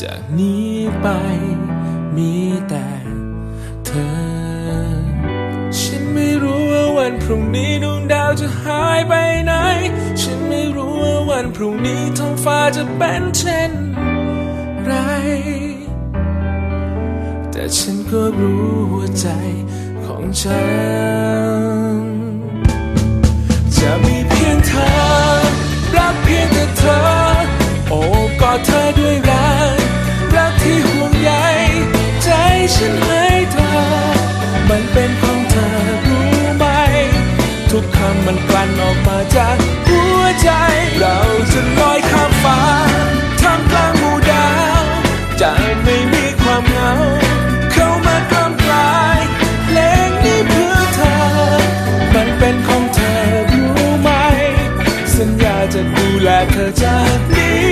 จากนี้ไปมีแต่เธอ ฉันไม่รู้ว่าวันพรุ่งนี้ดวงดาวจะหายไปไหน ฉันไม่รู้ว่าวันพรุ่งนี้ท้องฟ้าจะเป็นเช่นไร แต่ฉันก็รู้หัวใจของฉันำมันกลั่นออกมาจากหัวใจ เราจะลอยข้ามฟ้าท่ามกลางหมู่ดาวจะไม่มีความเหงา เข้ามากล้ำกลายเพลงนี้เพื่อเธอ มันเป็นของเธอรู้ไหม สัญญาจะดูแลเธอจากนี้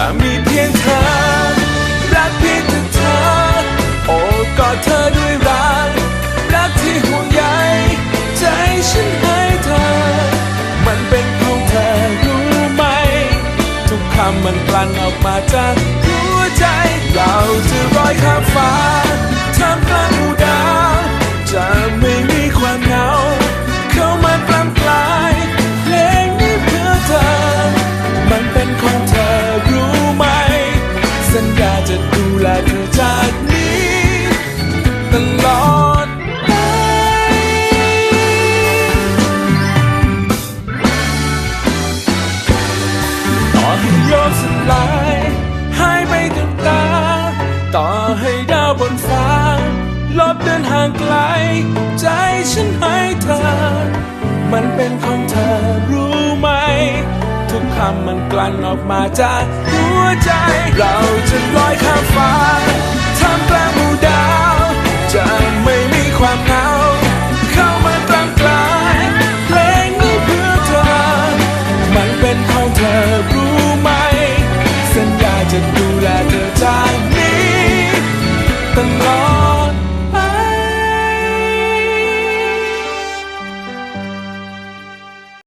จะมีเพียงเธอ รักเพียงแต่เธอ โอบกอดเธอด้วยรัก รักที่ห่วงใยใจฉันให้เธอ มันเป็นของเธอรู้ไหม ทุกคำมันกลั่นออกมาจากหัวใจเรา ลกสลายหายไปกับตา ต่อให้ดาวบนฟ้า ลบเดินห่างไกล ใจฉันให้เธอ มันเป็นของเธอรู้ไหม ทุกคำมันกลั่นออกมาจากหัวใจ เราจะลอยข้ามฟ้า 等到